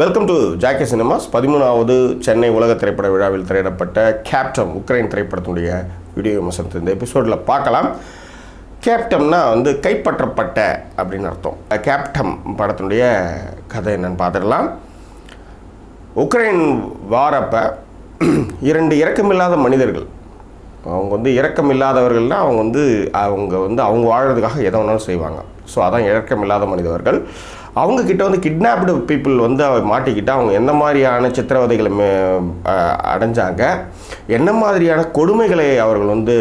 Welcome to Jackie cinemas பதிமூணாவது சென்னை உலக திரைப்பட விழாவில் திரையிடப்பட்ட கேப்டம் உக்ரைன் திரைப்படத்தினுடைய வீடியோ விமர்சனத்தை இந்த எபிசோடில் பார்க்கலாம். கேப்டம்னா வந்து கைப்பற்றப்பட்ட அப்படின்னு அர்த்தம். கேப்டம் படத்தினுடைய கதை என்னன்னு பார்த்துடலாம். உக்ரைன் வாரப்ப இரண்டு இறக்கமில்லாத மனிதர்கள். அவங்க வந்து இறக்கம் இல்லாதவர்கள்னா அவங்க வந்து அவங்க வந்து அவங்க வாழ்கிறதுக்காக எதை வேணாலும் செய்வாங்க. ஸோ அதான் இறக்கம் இல்லாத அவங்கக்கிட்ட அவங்க கிட்ட வந்து கிட்னாப்டு பீப்புள் வந்து அவ மாட்டிக்கிட்டு அவங்க என்ன மாதிரியான சித்திரவதைகளை அடைஞ்சாங்க? என்ன மாதிரியான கொடுமைகளை அவர்கள் வந்து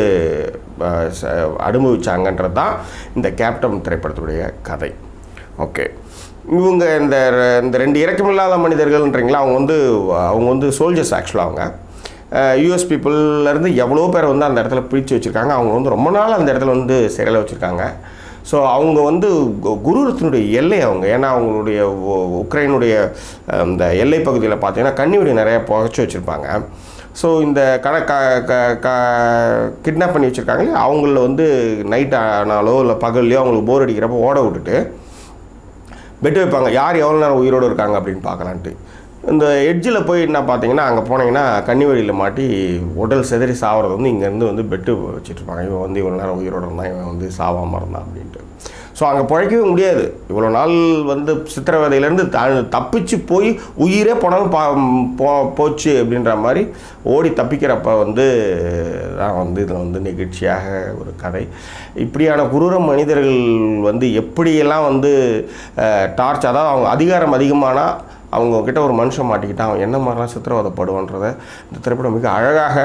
ச- அனுபவிச்சாங்கன்றது தான் இந்த கேப்டன் திரைப்படத்துடைய கதை. ஓகே. இவங்க இந்த இந்த ரெண்டு இறக்கமில்லாத மனிதர்கள்ன்றீங்களா? அவங்க வந்து அவங்க வந்து சோல்ஜர்ஸ் ஆக்சுவலாக அவங்க. யூஎஸ் பீப்புள்லேருந்து எவ்வளோ பேர் வந்து அந்த இடத்துல பிடிச்சி வச்சுருக்காங்க? அவங்க வந்து ரொம்ப நாள் அந்த இடத்துல வந்து சிறையில் வச்சுருக்காங்க. ஸோ அவங்க வந்து கு- குரூரத்தினுடைய எல்லை அவங்க. ஏன்னா அவங்களுடைய உ- உக்ரைனுடைய இந்த எல்லை பகுதியில் பார்த்தீங்கன்னா கன்னிவெடி நிறைய புகைச்சி வச்சுருப்பாங்க. ஸோ இந்த கட க க க கிட்னாப் பண்ணி வச்சுருக்காங்களே அவங்கள வந்து நைட் ஆனாலோ இல்லை பகல்லையோ அவங்களுக்கு போர் அடிக்கிறப்போ ஓட விட்டுட்டு பெட் வைப்பாங்க. யார் எவ்வளோ நேரம் உயிரோடு இருக்காங்க அப்படின்னு பார்க்கலான்ட்டு. இந்த எட்ஜில் போய் என்ன பார்த்தீங்கன்னா அங்கே போனீங்கன்னா கன்னிவெளியில் மாட்டி உடல் சிதறி சாவறது வந்து இங்கேருந்து வந்து பெட்டு வச்சுட்ருப்பாங்க இவன் வந்து இவ்வளோ நேரம் உயிரோடு இருந்தான் இவன் வந்து சாவாமல் இருந்தான் அப்படின்ட்டு. ஸோ அங்கே பிழைக்கவே முடியாது. இவ்வளோ நாள் வந்து சித்திரவதையிலேருந்து த தப்பிச்சு போய் உயிரே போனாலும் பா போ போச்சு அப்படின்ற மாதிரி ஓடி தப்பிக்கிறப்ப வந்து தான் வந்து இதில் வந்து நிகழ்ச்சியாக ஒரு கதை. இப்படியான குரூர மனிதர்கள் வந்து எப்படியெல்லாம் வந்து டார்ச் அதாவது அவங்க அதிகாரம் அதிகமானால் அவங்க கிட்ட ஒரு மனுஷன் மாட்டிக்கிட்டான் அவன் என்ன மாதிரிலாம் சித்திரவதைப்படுவான்றதை இந்த திரைப்படம் மிக அழகாக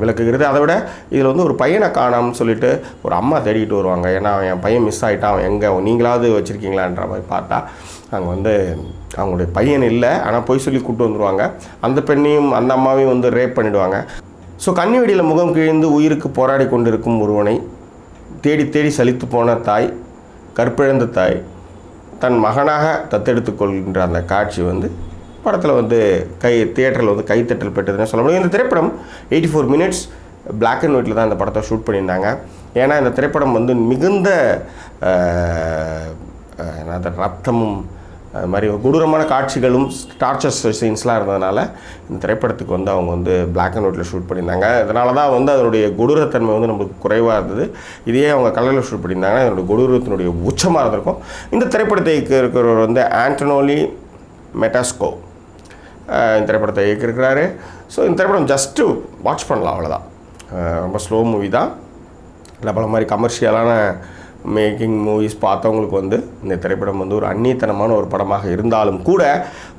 விளக்குகிறது. அதை விட இதில் வந்து ஒரு பையனை காணாம்னு சொல்லிட்டு ஒரு அம்மா தேடிக்கிட்டு வருவாங்க. ஏன்னா அவன் என் பையன் மிஸ் ஆகிட்டான் அவன் எங்கே நீங்களாவது வச்சுருக்கீங்களான்ற மாதிரி பார்த்தா அங்கே வந்து அவங்களுடைய பையன் இல்லை. ஆனால் பொய் சொல்லி கூப்பிட்டு வந்துடுவாங்க அந்த பெண்ணையும் அந்த அம்மாவையும் வந்து ரேப் பண்ணிடுவாங்க. ஸோ கன்னிவெடியில் முகம் கிழிந்து உயிருக்கு போராடி கொண்டிருக்கும் ஒருவனை தேடி தேடி சலித்து போன தாய் கற்பிழந்த தாய் தன் மகனாக தத்தெடுத்து கொள்கின்ற அந்த காட்சி வந்து படத்தில் வந்து கை தியேட்டரில் வந்து கைத்தட்டல் பெற்றதுன்னு சொல்ல முடியும். இந்த திரைப்படம் eighty four minutes black and ஒயிட்டில் தான் இந்த படத்தை ஷூட் பண்ணியிருந்தாங்க. ஏன்னா இந்த திரைப்படம் வந்து மிகுந்த என்னது ரத்தமும் அது மாதிரி கொடூரமான காட்சிகளும் டார்ச்சர்ஸ் சீன்ஸ்லாம் இருந்ததுனால இந்த திரைப்படத்துக்கு வந்து அவங்க வந்து பிளாக் அண்ட் ஒயிட்டில் ஷூட் பண்ணியிருந்தாங்க. அதனால தான் வந்து அதனுடைய கொடூரத்தன்மை வந்து நம்மளுக்கு குறைவாக இருந்தது. இதையே அவங்க கலரில் ஷூட் பண்ணியிருந்தாங்கன்னா அதனுடைய கொடூரத்தினுடைய உச்சமாக இருந்திருக்கும். இந்த திரைப்படத்தை இருக்கிறவர் வந்து ஆண்டனோலி மெட்டாஸ்கோ. இந்த திரைப்படத்தை இயக்கியிருக்கிறாரு. ஸோ இந்த திரைப்படம் ஜஸ்ட்டு வாட்ச் பண்ணலாம் அவ்வளோதான் ரொம்ப ஸ்லோ மூவி தான். இல்லை பல மாதிரி கமர்ஷியலான மேக்கிங் மூவிஸ் பார்த்தவங்களுக்கு வந்து இந்த திரைப்படம் வந்து ஒரு அந்நியத்தனமான ஒரு படமாக இருந்தாலும் கூட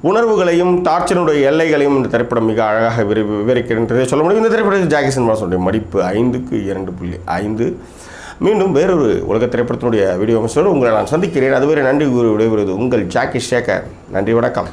உணர்வுகளையும் டார்ச்சனுடைய எல்லைகளையும் இந்த திரைப்படம் மிக அழகாக விரி விவரிக்கின்றதை. சொல்ல முடியும் இந்த திரைப்படத்தில் ஜாக்கி சினிமாசனுடைய மடிப்பு ஐந்துக்கு இரண்டு புள்ளி ஐந்து. மீண்டும் வேறொரு உலக திரைப்படத்தினுடைய வீடியோ அமைச்சரோடு உங்களை நான் சந்திக்கிறேன். அதுவரை நன்றி கூறி விடைபெறுவது உங்கள் ஜாக்கி சேகர். நன்றி வணக்கம்.